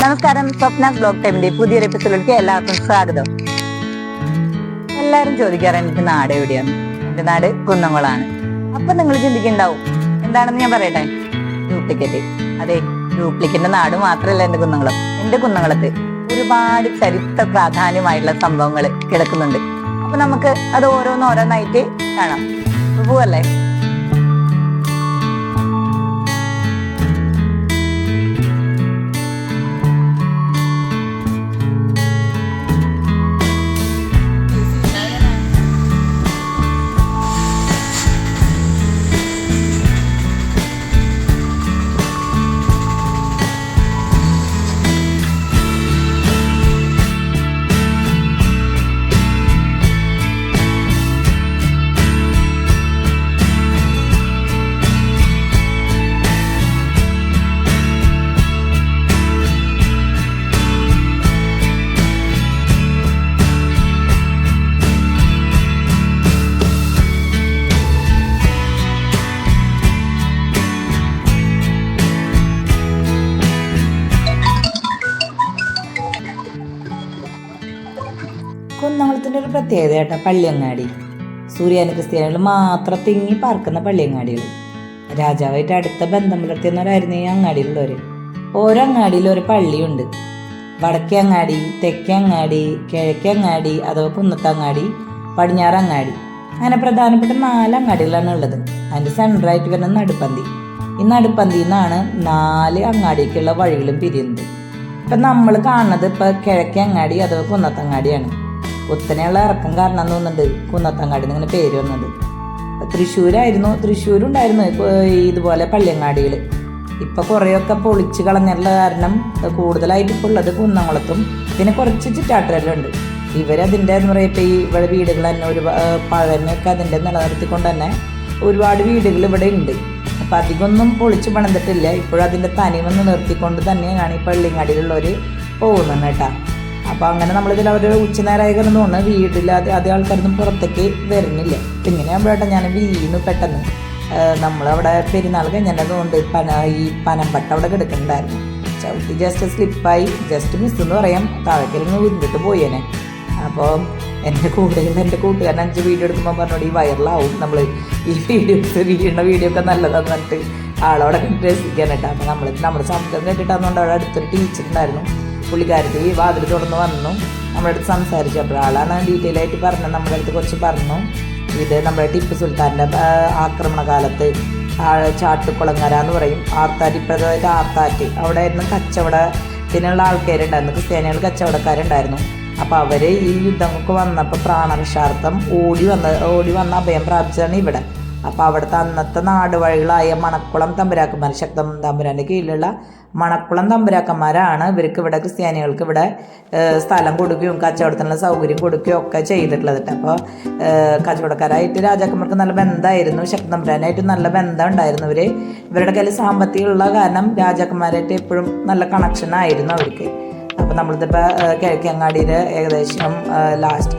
നമസ്കാരം സ്വപ്ന ബ്ലോഗ് ടൈമിന്റെ പുതിയൊരു എപ്പിസോഡിലേക്ക് എല്ലാവർക്കും സ്വാഗതം. എല്ലാരും ചോദിക്കാറ് എനിക്ക് നാട് എവിടെയാണ്? എന്റെ നാട് കുന്നംകുളാണ്. അപ്പൊ നിങ്ങൾ ചിന്തിക്കുന്നുണ്ടാവും എന്താണെന്ന് ഞാൻ പറയട്ടെ? ഡ്യൂപ്ലിക്കേറ്റ് അതെ ഡ്യൂപ്ലിക്കേറ്റിന്റെ നാട് മാത്രമല്ല എന്റെ കുന്നംകുളം. എന്റെ കുന്നംകുളത്ത് ഒരുപാട് ചരിത്ര പ്രാധാന്യമായിട്ടുള്ള സംഭവങ്ങൾ കിടക്കുന്നുണ്ട്. അപ്പൊ നമുക്ക് അത് ഓരോന്നോരോന്നായിട്ട് കാണാം. പോവല്ലേ പ്രത്യേകത കേട്ടോ? പള്ളിയങ്ങാടി. സൂര്യാനി ക്രിസ്ത്യാനികൾ മാത്രം തിങ്ങി പാർക്കുന്ന പള്ളിയങ്ങാടികൾ. രാജാവായിട്ട് അടുത്ത ബന്ധം പുലർത്തിയെന്നവരായിരുന്നു ഈ അങ്ങാടിയിലുള്ളവർ ഓരോ അങ്ങാടിയിലും ഒരു പള്ളിയുണ്ട്. വടക്കേ അങ്ങാടി തെക്കേ അങ്ങാടി കിഴക്കേ അങ്ങാടി അഥവാ കുന്നത്തങ്ങാടി പടിഞ്ഞാറങ്ങാടി അങ്ങനെ പ്രധാനപ്പെട്ട നാല് അങ്ങാടികളാണ് ഉള്ളത്. അതിന്റെ സെന്ററായിട്ട് വരുന്ന നടുപ്പന്തി. ഈ നടുപ്പന്തിയിൽ നിന്നാണ് നാല് അങ്ങാടിക്കുള്ള വഴികളും പിരിയുന്നത്. ഇപ്പം നമ്മൾ കാണുന്നത് ഇപ്പം കിഴക്കേ അങ്ങാടി അഥവാ കുന്നത്തങ്ങാടിയാണ് കുത്തനെയുള്ള ഇറക്കം കാരണം തോന്നുന്നുണ്ട്. കുന്നത്തങ്ങാടി ഇങ്ങനെ പേര് വന്നത്. തൃശ്ശൂരായിരുന്നു. തൃശ്ശൂരുണ്ടായിരുന്നു ഇതുപോലെ പള്ളിയങ്ങാടികൾ ഇപ്പൊ കുറേയൊക്കെ പൊളിച്ച് കളഞ്ഞുള്ള കാരണം കൂടുതലായിട്ട് ഇപ്പോൾ ഉള്ളത് കുന്നംകുളത്തും പിന്നെ കുറച്ച് ചുറ്റാട്ടിലുണ്ട് ഇവരതിന്റെ എന്ന് പറയുക ഈ ഇവിടെ വീടുകൾ തന്നെ ഒരു പഴമയൊക്കെ അതിന്റെ നിലനിർത്തിക്കൊണ്ട് തന്നെ ഒരുപാട് വീടുകൾ ഇവിടെ ഉണ്ട്. അപ്പം അധികമൊന്നും പൊളിച്ച് പണിതിട്ടില്ല. ഇപ്പോഴും അതിന്റെ തനിമ നിർത്തിക്കൊണ്ട് തന്നെയാണ് ഈ പള്ളിങ്ങാടിയിലുള്ളവർ പോകുന്നത് കേട്ടാ. അപ്പോൾ അങ്ങനെ നമ്മളിതിൽ അവർ ഉച്ചനേരമായി കിടന്നുകൊണ്ട് വീടില്ലാതെ ആദ്യ ആൾക്കാരൊന്നും പുറത്തേക്ക് വരുന്നില്ല. അപ്പം ഇങ്ങനെ ഏട്ടാ ഞാൻ വീണു പെട്ടെന്ന്. നമ്മളവിടെ പെരുന്നാൾ കഴിഞ്ഞതുകൊണ്ട് പന ഈ പനമ്പട്ട അവിടെ കിടക്കുന്നുണ്ടായിരുന്നു. ചവിട്ടി ജസ്റ്റ് സ്ലിപ്പായി ജസ്റ്റ് മിസ് എന്ന് പറയാം. താഴേക്കിറങ്ങി വിന്നിട്ട് പോയേനെ. അപ്പോൾ എന്റെ കൂടെയുള്ള എന്റെ കൂട്ടുകാരൻ അഞ്ച് വീഡിയോ എടുക്കുമ്പോൾ പറഞ്ഞോട് ഈ വൈറലാവും നമ്മൾ ഈ വീഡിയോസ് വീടിന്റെ വീഡിയോ ഒക്കെ നല്ലതാന്ന് പറഞ്ഞിട്ട് ആളവിടെ രസിക്കാനായിട്ടാണ് നമ്മൾ നമ്മുടെ സംസാരം കേട്ടിട്ടാന്നുകൊണ്ട് അവിടെ അടുത്തൊരു ടീച്ചർ ഉണ്ടായിരുന്നു. പുള്ളിക്കാരത്തി വാതിൽ തുറന്ന് വന്നു. നമ്മുടെ അടുത്ത് സംസാരിച്ചു. അപ്പോൾ ആളാണ് ഡീറ്റെയിൽ ആയിട്ട് പറഞ്ഞത്. നമ്മുടെ അടുത്ത് കുറച്ച് പറഞ്ഞു. ഇത് നമ്മുടെ ടിപ്പു സുൽത്താന്റെ ആക്രമണകാലത്ത് ആക്രമണ കാലത്ത് ചാട്ടുകുളങ്ങര എന്ന് പറയും. ആർത്താറ്റ് ഇപ്പോഴത്തെ ആർത്താറ്റ്. അവിടെ ആയിരുന്നു കച്ചവടത്തിനുള്ള ആൾക്കാരുണ്ടായിരുന്നു. ക്രിസ്ത്യാനികൾ കച്ചവടക്കാരുണ്ടായിരുന്നു. അപ്പോൾ അവർ ഈ യുദ്ധങ്ങൾക്ക് വന്നപ്പോൾ പ്രാണരക്ഷാർത്ഥം ഓടി വന്ന് ഓടി വന്ന അഭയം പ്രാപിച്ചതാണ് ഇവിടെ. അപ്പോൾ അവിടുത്തെ അന്നത്തെ നാടുവഴികളായ മണക്കുളം തമ്പുരാക്കുമാർ ശക്തം തമ്പുരാന്റെ കീഴിലുള്ള മണക്കുളം തമ്പുരാക്കന്മാരാണ്. ഇവർക്ക് ഇവിടെ ക്രിസ്ത്യാനികൾക്ക് ഇവിടെ സ്ഥലം കൊടുക്കുകയും കച്ചവടത്തിനുള്ള സൗകര്യം കൊടുക്കുകയും ഒക്കെ ചെയ്തിട്ടുള്ളത് അപ്പോൾ കച്ചവടക്കാരായിട്ട് രാജാക്കന്മാർക്ക് നല്ല ബന്ധമായിരുന്നു. ശക്തി തമ്പുരാനായിട്ട് നല്ല ബന്ധം ഉണ്ടായിരുന്നു ഇവർ ഇവരുടെ കയ്യിൽ സാമ്പത്തികമുള്ള കാരണം രാജാക്കന്മാരായിട്ട് എപ്പോഴും നല്ല കണക്ഷൻ ആയിരുന്നു അവർക്ക്. അപ്പോൾ നമ്മളിതിപ്പോൾ കിഴക്കങ്ങാടിയിൽ ഏകദേശം ലാസ്റ്റ്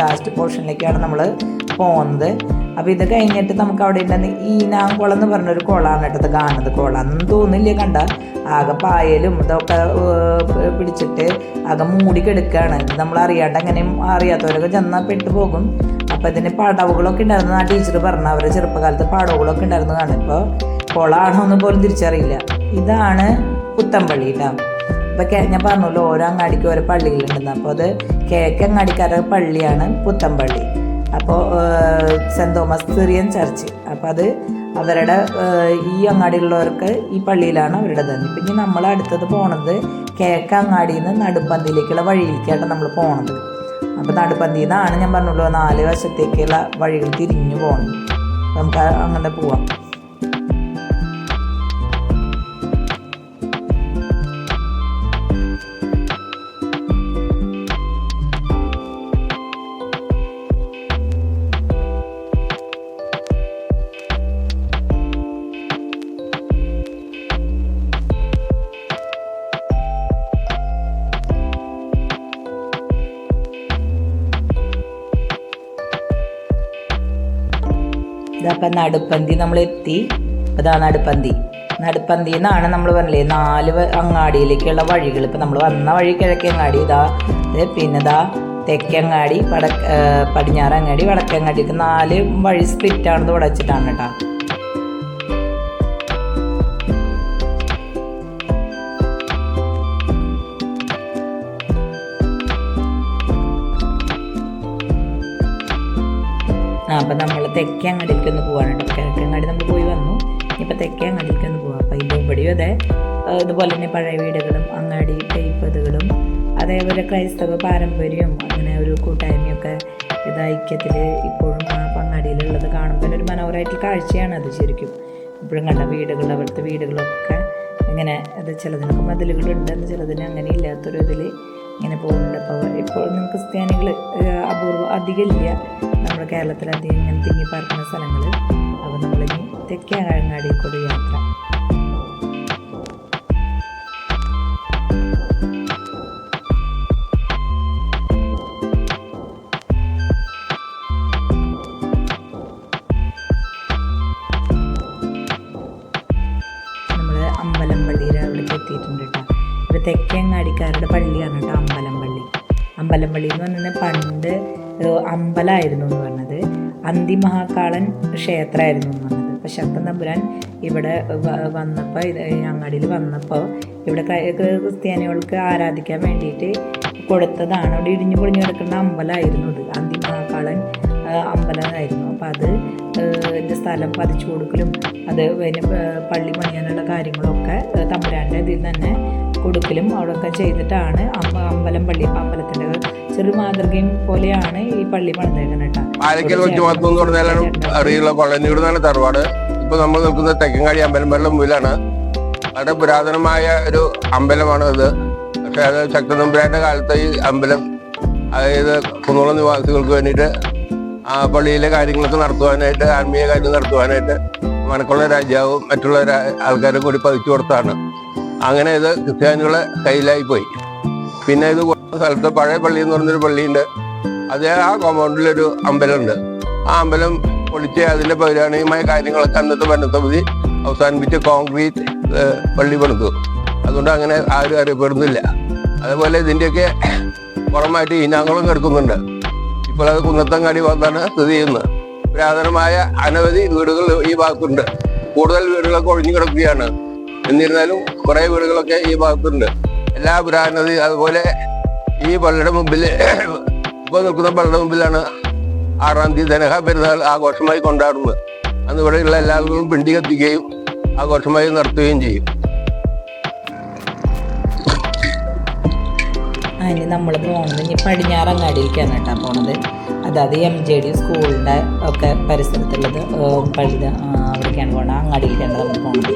ലാസ്റ്റ് പോർഷനിലേക്കാണ് നമ്മൾ പോകുന്നത് അപ്പോൾ ഇത് കഴിഞ്ഞിട്ട് നമുക്ക് അവിടെ ഉണ്ടെന്ന് ഈനാങ്കുളം എന്ന് പറഞ്ഞൊരു കുളമാണ് കേട്ടത് കാണുന്നത്. കുളമൊന്നും തോന്നില്ല കണ്ട? ആകെ പായലും ഇതൊക്കെ പിടിച്ചിട്ട് ആകെ മൂടി കിടക്കുകയാണ് ഇത് നമ്മൾ അറിയാണ്ട് എങ്ങനെയും അറിയാത്തവരൊക്കെ ചെന്നാൽ പെട്ടു പോകും അപ്പോൾ ഇതിന് പടവുകളൊക്കെ ഉണ്ടായിരുന്നു ആ ടീച്ചർ പറഞ്ഞു അവരെ ചെറുപ്പകാലത്ത് പടവുകളൊക്കെ ഉണ്ടായിരുന്നു കാണും ഇപ്പോൾ കുളമാണോ എന്ന് പോലും തിരിച്ചറിയില്ല. ഇതാണ് പുത്തമ്പള്ളി കേട്ടോ ഇപ്പൊ ഞാൻ പറഞ്ഞല്ലോ ഓരോ അങ്ങാടിക്ക് ഓരോ പള്ളികളുണ്ടെന്ന് അപ്പോൾ അത് കിഴക്ക് അങ്ങാടിക്കാരുടെ പള്ളിയാണ് പുത്തമ്പള്ളി. അപ്പോൾ സെന്റ് തോമസ് സിറിയൻ ചർച്ച്. അപ്പോൾ അത് അവരുടെ ഈ അങ്ങാടിയിലുള്ളവർക്ക് ഈ പള്ളിയിലാണ് അവരുടെ തന്നെ പിന്നെ നമ്മൾ അടുത്തത് പോണത് കിഴക്ക് അങ്ങാടിയിൽ നിന്ന് നടുപ്പന്തിയിലേക്കുള്ള വഴിയിലേക്കാണ് നമ്മൾ പോണത്. അപ്പോൾ നടുപ്പന്തിയിൽ നിന്നാണ് ഞാൻ പറഞ്ഞുള്ളൂ നാല് വശത്തേക്കുള്ള വഴികൾ തിരിഞ്ഞു പോകണം നമുക്ക് അങ്ങനെ പോവാം. നടുപ്പന്തി നമ്മൾ എത്തി അതാ നടുപ്പന്തി. നടുപ്പന്തിയിൽ എന്നാണ് നമ്മൾ പറഞ്ഞില്ലേ നാല് അങ്ങാടിയിലേക്കുള്ള വഴികൾ. ഇപ്പം നമ്മൾ വന്ന വഴി കിഴക്കങ്ങാടി ഇതാ പിന്നെ ഇതാ തെക്കങ്ങാടി പട പടിഞ്ഞാറങ്ങാടി വടക്കങ്ങാടി നാല് വഴി സ്പ്ലിറ്റ് ആണെന്ന് വടച്ചിട്ടാണ് കേട്ടോ. ആ അപ്പം നമ്മൾ തെക്കേ അങ്ങാടിക്ക് ഒന്ന് പോവാണ് കേട്ടോ കിഴക്കങ്ങാടി നമ്മൾ പോയി വന്നു. ഇപ്പം തെക്കേ അങ്ങാടിക്ക് ഒന്ന് പോവാം. അപ്പം ഇതിന്റെ ഇവിടെയും അതെ ഇതുപോലെ തന്നെ പഴയ വീടുകളും അങ്ങാടി ടൈപ്പതുകളും അതേപോലെ ക്രൈസ്തവ പാരമ്പര്യവും അങ്ങനെ ഒരു കൂട്ടായ്മയൊക്കെ ഇത് ഐക്യത്തിൽ ഇപ്പോഴും ആ പങ്ങാടിയിലുള്ളത് കാണുമ്പോൾ ഒരു മനോഹരമായിട്ടുള്ള കാഴ്ചയാണ് അത് ശരിക്കും. ഇപ്പോഴും കണ്ട വീടുകൾ അവിടുത്തെ വീടുകളൊക്കെ ഇങ്ങനെ അത് ചിലതിനൊക്കെ മതിലുകളുണ്ടെന്ന് ചിലതിന് അങ്ങനെ ഇല്ലാത്തൊരു ഇതിൽ ഇങ്ങനെ പോകുന്നുണ്ട്. അപ്പോൾ ഇപ്പോൾ ക്രിസ്ത്യാനികൾ അപൂർവം അധികം ഇല്ല. നമ്മുടെ കേരളത്തിൽ അധികം ഇങ്ങനെ തിങ്ങി പാർക്കുന്ന സ്ഥലങ്ങൾ അപ്പോൾ നമ്മളിനി തെക്കേ അങ്ങാടി കൂടി യാത്ര. നമ്മൾ പള്ളിയാണ് കേട്ടോ അമ്പലം പള്ളി അമ്പലം പള്ളി എന്ന് പറഞ്ഞാൽ പണ്ട് അമ്പലമായിരുന്നു എന്ന് പറഞ്ഞത്. അന്തിമഹാക്കാളൻ ക്ഷേത്രമായിരുന്നു എന്ന് പറഞ്ഞത്. അപ്പോൾ ശക്തൻ തമ്പുരാൻ ഇവിടെ വന്നപ്പോൾ ഇത് അങ്ങാടിയിൽ വന്നപ്പോൾ ഇവിടെ ക്രൈ- ക്രിസ്ത്യാനികൾക്ക് ആരാധിക്കാൻ വേണ്ടിയിട്ട് കൊടുത്തതാണ്. അവിടെ ഇടിഞ്ഞു പൊളിഞ്ഞു കിടക്കുന്ന അമ്പലമായിരുന്നു ഇത് അന്തിമഹാക്കാളൻ അമ്പലമായിരുന്നു. അപ്പോൾ അത് ഇതിന്റെ സ്ഥലം പതിച്ചു കൊടുക്കലും അത് പിന്നെ പള്ളി പണിയാനുള്ള കാര്യങ്ങളൊക്കെ തമ്പുരാന്റെ ഇതിൽ തന്നെ കൊടുക്കലും അവിടെയൊക്കെ ചെയ്തിട്ടാണ് അമ്പ അമ്പലം പള്ളി അമ്പലത്തിന്റെ ചെറു മാതൃകയും പോലെയാണ് ഈ പള്ളി പണിതേക്കുന്നത് ഇപ്പൊ നമ്മൾ നിൽക്കുന്നത് തെക്കങ്കാടി അമ്പലം മുമ്പിലാണ് വളരെ പുരാതനമായ ഒരു അമ്പലമാണ് ഇത് പക്ഷേ അത് ശക്തനമ്പുരാന്റെ കാലത്ത് ഈ അമ്പലം അതായത് കുന്നോളം നിവാസികൾക്ക് വേണ്ടിയിട്ട് ആ പള്ളിയിലെ കാര്യങ്ങളൊക്കെ നടത്തുവാനായിട്ട് ആത്മീയ കാര്യം നടത്തുവാനായിട്ട് മണക്കുള്ള രാജാവും മറ്റുള്ള ആൾക്കാരും കൂടി പതിച്ചു കൊടുത്താണ് അങ്ങനെ ഇത് ക്രിസ്ത്യാനികളെ കയ്യിലായി പോയി. പിന്നെ ഇത് സ്ഥലത്ത് പഴയ പള്ളി എന്ന് പറഞ്ഞൊരു പള്ളിയുണ്ട്. അതേ ആ കോമ്പൗണ്ടിലൊരു അമ്പലമുണ്ട്. ആ അമ്പലം പൊളിച്ച് അതിന്റെ പൗരാണികമായ കാര്യങ്ങളൊക്കെ അന്നത്തെ ഭരണസമിതി അവസാനിപ്പിച്ച് കോൺക്രീറ്റ് പള്ളി പണിതു. അതുകൊണ്ട് അങ്ങനെ ആരും അറിയപ്പെടുന്നില്ല. അതുപോലെ ഇതിന്റെയൊക്കെ പുറമായിട്ട് ഇനാങ്ങളും കിടക്കുന്നുണ്ട്. ഇപ്പോൾ അത് കുന്നത്തങ്ങാടി ഭാഗത്താണ് സ്ഥിതി ചെയ്യുന്നത്. പുരാതനമായ അനവധി വീടുകൾ ഈ ഭാഗത്തുണ്ട്. കൂടുതൽ വീടുകളൊക്കെ ഒഴിഞ്ഞു കിടക്കുകയാണ്. എന്നിരുന്നാലും കുറേ വീടുകളൊക്കെ ഈ ഭാഗത്തുണ്ട്. എല്ലാ പുരാനതി അതുപോലെ ഈ പള്ളിയുടെ മുമ്പിൽ ഇപ്പോൾ നിൽക്കുന്ന പള്ളിയുടെ മുമ്പിലാണ് ആറാം തീയതി ധനഹ പെരുന്നാൾ ആഘോഷമായി കൊണ്ടാടുന്നത്. അന്ന് ഇവിടെയുള്ള എല്ലാവർക്കും പിണ്ടി കത്തിക്കുകയും ആഘോഷമായി നടത്തുകയും ചെയ്യും. അതിന് നമ്മൾ പോണത് ഇനി പടിഞ്ഞാറങ്ങാടിയിലേക്കാണ് കേട്ടോ പോണത്. അതായത് എം ജെ ഡി സ്കൂളിന്റെ ഒക്കെ പരിസരത്തുള്ളത് പഠിത അവിടേക്കാണ് പോണത്. അങ്ങാടിയിലേക്കാണ് നമ്മൾ പോണത്.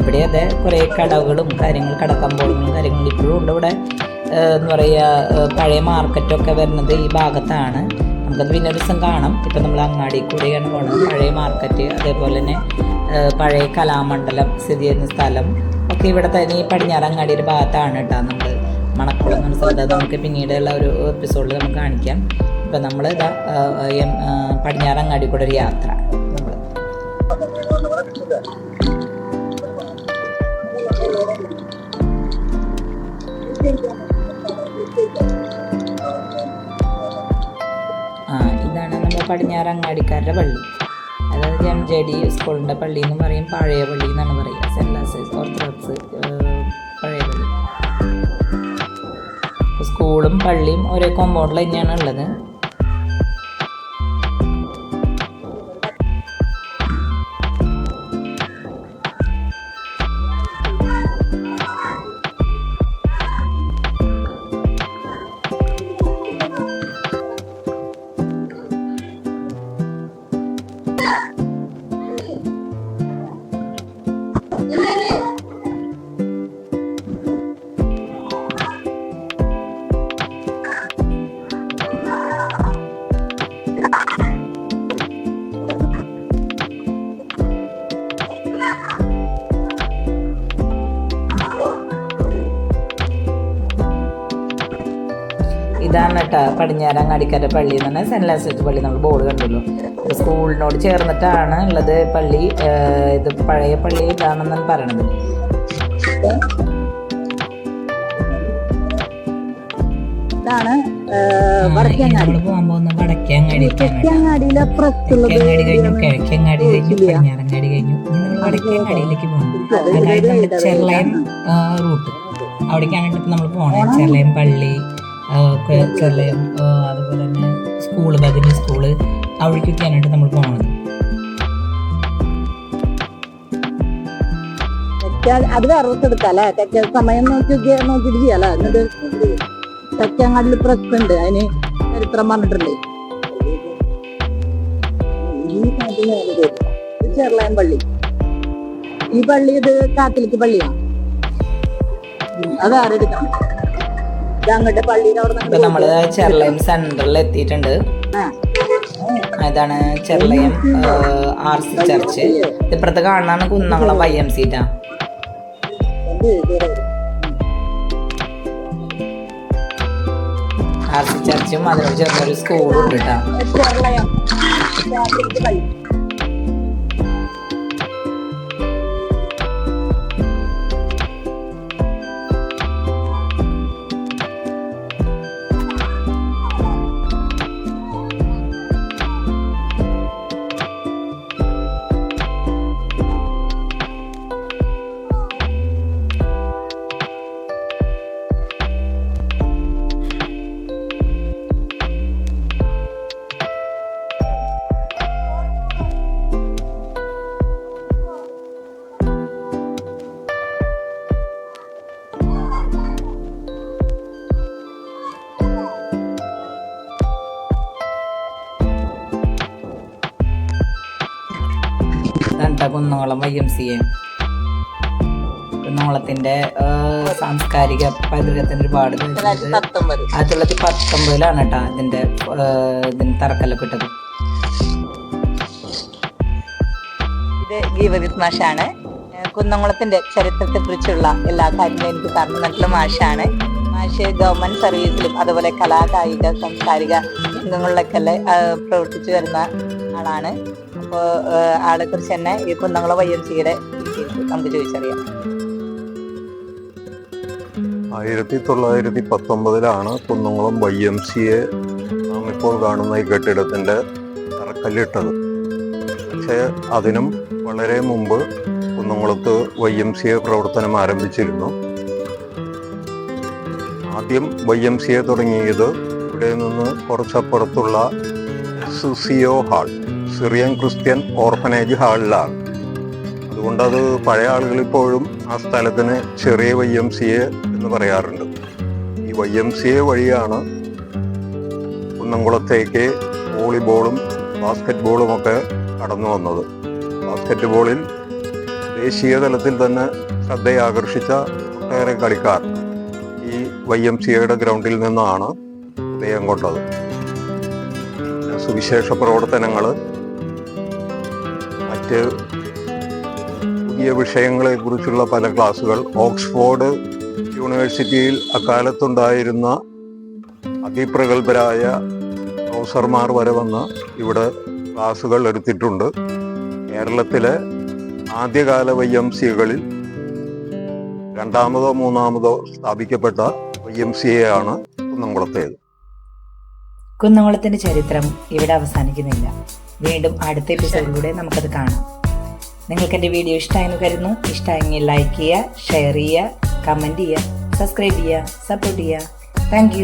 ഇവിടെ അതെ കുറേ കടകളും കാര്യങ്ങൾ കടക്കമ്പോളങ്ങളും കാര്യങ്ങളും ഇപ്പോഴും ഉണ്ട് ഇവിടെ. എന്ന് പറയുക പഴയ മാർക്കറ്റൊക്കെ വരുന്നത് ഈ ഭാഗത്താണ്. നമുക്കത് പിന്നെ ദിവസം കാണാം. ഇപ്പം നമ്മൾ അങ്ങാടി കൂടെയാണ് പോകുന്നത് പഴയ മാർക്കറ്റ് അതേപോലെ തന്നെ പഴയ കലാമണ്ഡലം സ്ഥിതി ചെയ്യുന്ന സ്ഥലം ഒക്കെ ഇവിടെ തന്നെ ഈ പടിഞ്ഞാറങ്ങാടിയുടെ ഭാഗത്താണ് കേട്ടോ നമ്മൾ മണക്കുളം എന്ന സ്ഥലത്ത് നമുക്ക് പിന്നീടുള്ള ഒരു എപ്പിസോഡിൽ നമുക്ക് കാണിക്കാം. ഇപ്പം നമ്മൾ ഇതാ പടിഞ്ഞാറങ്ങാടി കൂടെ ഒരു യാത്ര. ആ ഇതാണ് നമ്മുടെ പടിഞ്ഞാറങ്ങാടിക്കാരുടെ പള്ളി. അതായത് എം ജെ ഡി സ്കൂളിന്റെ പള്ളി എന്ന് പറയും പഴയ പള്ളി എന്നാണ് പറയുക. ലാസേഴ്സ് ഓർത്തഡോക്സ് പഴയ പള്ളി. സ്കൂളും പള്ളിയും ഒരേ കോമ്പൗണ്ടിൽ തന്നെയാണ് ഉള്ളത്. ഇതാണ് കേട്ടോ പടിഞ്ഞാറങ്ങാടിക്കര പള്ളി എന്ന് പറഞ്ഞാൽ സെന്റ് ലാൻസറ്റ് പള്ളി. നമ്മൾ ബോർഡ് കണ്ടല്ലോ സ്കൂളിനോട് ചേർന്നിട്ടാണ് ഉള്ളത് പള്ളി. ഇത് പഴയ പള്ളി ഇതാണെന്നാണ് പറയണത്. ഇതാണ് വടക്കേങ്ങാടി വടക്കേങ്ങാടിയിലെ കഴിഞ്ഞു കിഴക്കങ്ങാടി കഴിഞ്ഞു പടിഞ്ഞാറങ്ങാടി വടക്കേങ്ങാടിയിലേക്ക് ചെർലയം റൂട്ട്. അവിടേക്കാണ് നമ്മൾ പോണേ. ചെർലയം പള്ളി ആ, അതുപോലെ തന്നെ സ്കൂൾ ബദിനി സ്കൂൾ അവിടേക്കൊക്കെയാനായിട്ട് നമ്മൾ പോകുന്നത് അത് വേറെ ദിവസം എടുക്കാം അല്ലേ തെക്കേ സമയം നോക്കി നോക്കി- നോക്കിയിട്ട് ചെയ്യാം അല്ലേ എന്നിട്ട് തെക്കേങ്ങാടിൽ പ്രശ്നമുണ്ട് അതിന് ചരിത്രം പറഞ്ഞിട്ടുണ്ട് ചെറുളയം പള്ളി. ഈ പള്ളി ഇത് കാത്തലിക്ക് പള്ളിയാണ് അത് ആരെ എടുക്കണം ഇത് അങ്ങോട്ട് പള്ളിയുടെ അവിടെ ചെർലയം സെന്ററിൽ എത്തിയിട്ടുണ്ട്. ഇതാണ് ചെർലയം ആർ സി ചർച്ച്. ഇപ്പുറത്ത് കാണുന്നതാണ് കുന്നംകുളം വൈ എം സീറ്റാ ആർ സി ചർച്ചും അതിനോട് ചേർന്നൊരു സ്കൂളും ഉണ്ട് കേട്ടോ പള്ളി വൈ എം സി എ. കുന്നോളത്തിന്റെ സാംസ്കാരിക പൈതൃകത്തിന് ഒരുപാട് ആയിരത്തി തൊള്ളായിരത്തി പത്തൊമ്പതിലാണ് കേട്ടോ ഇതിന്റെ ഇതിന് ഇതിന് തറക്കല്ലപ്പെട്ടത് ഇത് ഗീവതി മാഷാണ്. കുന്നംകുളത്തിന്റെ ചരിത്രത്തെ കുറിച്ചുള്ള എല്ലാ കാര്യങ്ങളും എനിക്ക് പറഞ്ഞു തന്നിട്ടുള്ള മാഷാണ്. മാഷ് ഗവൺമെന്റ് സർവീസിലും അതുപോലെ കലാകായിക സാംസ്കാരിക രംഗങ്ങളിലൊക്കെ പ്രവർത്തിച്ചു വരുന്ന ആളാണ്. അപ്പോൾ ആളെ കുറിച്ച് തന്നെ ഈ കുന്നംകുളം വൈ എം സിയുടെ നമുക്ക് ചോദിച്ചറിയാം. ആയിരത്തി തൊള്ളായിരത്തി പത്തൊമ്പതിലാണ് കുന്നംകുളം വൈ എം സിയെ നാം ഇപ്പോൾ കാണുന്ന ഈ കെട്ടിടത്തിന്റെ തറക്കല്ലിട്ടത്. പക്ഷേ അതിനും വളരെ മുമ്പ് കുന്നംകുളത്ത് വൈ എം സി എ പ്രവർത്തനം ആരംഭിച്ചിരുന്നു. ആദ്യം വൈ എം സി എ തുടങ്ങിയത് ഇവിടെ നിന്ന് കുറച്ചപ്പുറത്തുള്ള സുസിയോ ഹാൾ. സിറിയൻ ക്രിസ്ത്യൻ ഓർഫനേജ് ഹാളിലാണ്. അതുകൊണ്ട് അത് പഴയ ആളുകൾ ഇപ്പോഴും ആ സ്ഥലത്തിന് ചെറിയ വൈ എം സി എ എന്ന് പറയാറുണ്ട്. ഈ വൈ എം സി എ വഴിയാണ് കുന്നംകുളത്തേക്ക് വോളിബോളും ബാസ്കറ്റ് ബോളും ഒക്കെ കടന്നു വന്നത്. ബാസ്കറ്റ് ബോളിൽ ദേശീയ തലത്തിൽ തന്നെ ശ്രദ്ധയാകർഷിച്ച ഒട്ടേറെ കളിക്കാർ ഈ വൈ എം സി എയുടെ ഗ്രൗണ്ടിൽ നിന്നാണ് ഉദയം കൊണ്ടത്. സുവിശേഷ പ്രവർത്തനങ്ങൾ മറ്റ് പുതിയ വിഷയങ്ങളെക്കുറിച്ചുള്ള പല ക്ലാസ്സുകൾ. ഓക്സ്ഫോർഡ് യൂണിവേഴ്സിറ്റിയിൽ അക്കാലത്തുണ്ടായിരുന്ന അതിപ്രഗത്ഭരായ പ്രൊഫസർമാർ വരെ വന്ന് ഇവിടെ ക്ലാസ്സുകൾ എടുത്തിട്ടുണ്ട്. കേരളത്തിലെ ആദ്യകാല വൈ എം സികളിൽ രണ്ടാമതോ മൂന്നാമതോ സ്ഥാപിക്കപ്പെട്ട വൈ എം സി എ ആണ് കുന്നംകുളത്തേത്. കുന്നംകുളത്തിന്റെ ചരിത്രം ഇവിടെ അവസാനിക്കുന്നില്ല. വീണ്ടും അടുത്ത എപ്പിസോഡിലൂടെ നമുക്കത് കാണാം. നിങ്ങൾക്ക് എന്റെ വീഡിയോ ഇഷ്ടമായെന്ന് കരുതുന്നു. ഇഷ്ടമായെങ്കിൽ ലൈക്ക് ചെയ്യുക ഷെയർ ചെയ്യുക കമന്റ് ചെയ്യുക സബ്സ്ക്രൈബ് ചെയ്യുക സപ്പോർട്ട് ചെയ്യുക. താങ്ക്